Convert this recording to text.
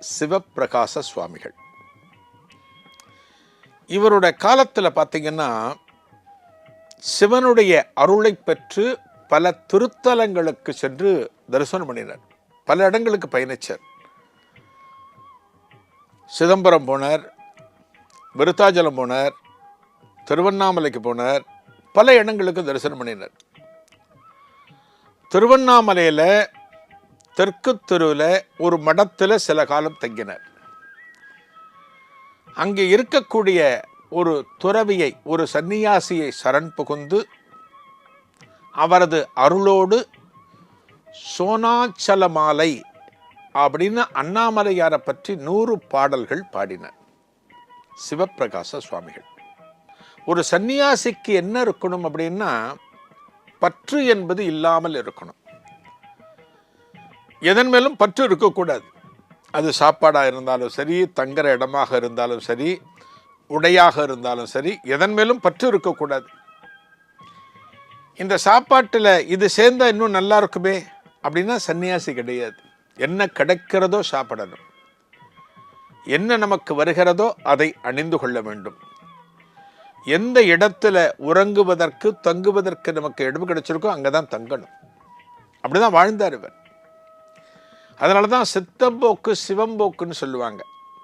சிவப்பிரகாச சுவாமிகள் இவருடைய காலத்தில் பார்த்தீங்கன்னா சிவனுடைய அருளை பெற்று பல திருத்தலங்களுக்கு சென்று தரிசனம் பண்ணினார். பல இடங்களுக்கு பயணிச்சார். சிதம்பரம் போனார் விருத்தாச்சலம் போனார் திருவண்ணாமலைக்கு போனார் பல இடங்களுக்கு தரிசனம் பண்ணினார். திருவண்ணாமலையில் தெற்கு தெருவில் ஒரு மடத்தில் சில காலம் தங்கினார். அங்கே இருக்கக்கூடிய ஒரு துறவியை ஒரு சன்னியாசியை சரண் புகுந்து அவரது அருளோடு சோனாச்சல மாலை அப்படின்னு அண்ணாமலையாரை பற்றி நூறு பாடல்கள் பாடினார் சிவப்பிரகாச சுவாமிகள். ஒரு சன்னியாசிக்கு என்ன இருக்கணும் அப்படின்னா பற்று என்பது இல்லாமல் இருக்கணும். எதன் மேலும் பற்று இருக்கக்கூடாது. அது சாப்பாடாக இருந்தாலும் சரி தங்குற இடமாக இருந்தாலும் சரி உடையாக இருந்தாலும் சரி எதன் மேலும் பற்று இருக்கக்கூடாது. இந்த சாப்பாட்டில் இது சேர்ந்தால் இன்னும் நல்லா இருக்குமே அப்படின்னா சன்னியாசி கிடையாது. என்ன கிடைக்கிறதோ சாப்பிடணும். என்ன நமக்கு வருகிறதோ அதை அணிந்து கொள்ள வேண்டும். எந்த இடத்துல உறங்குவதற்கு தங்குவதற்கு நமக்கு இடம் கிடைச்சிருக்கோ அங்கே தான் தங்கணும். அப்படிதான் வாழ்ந்தார் இவர். அதனால தான் சித்தம்போக்கு சிவம்போக்குன்னு சொல்லுவாங்க.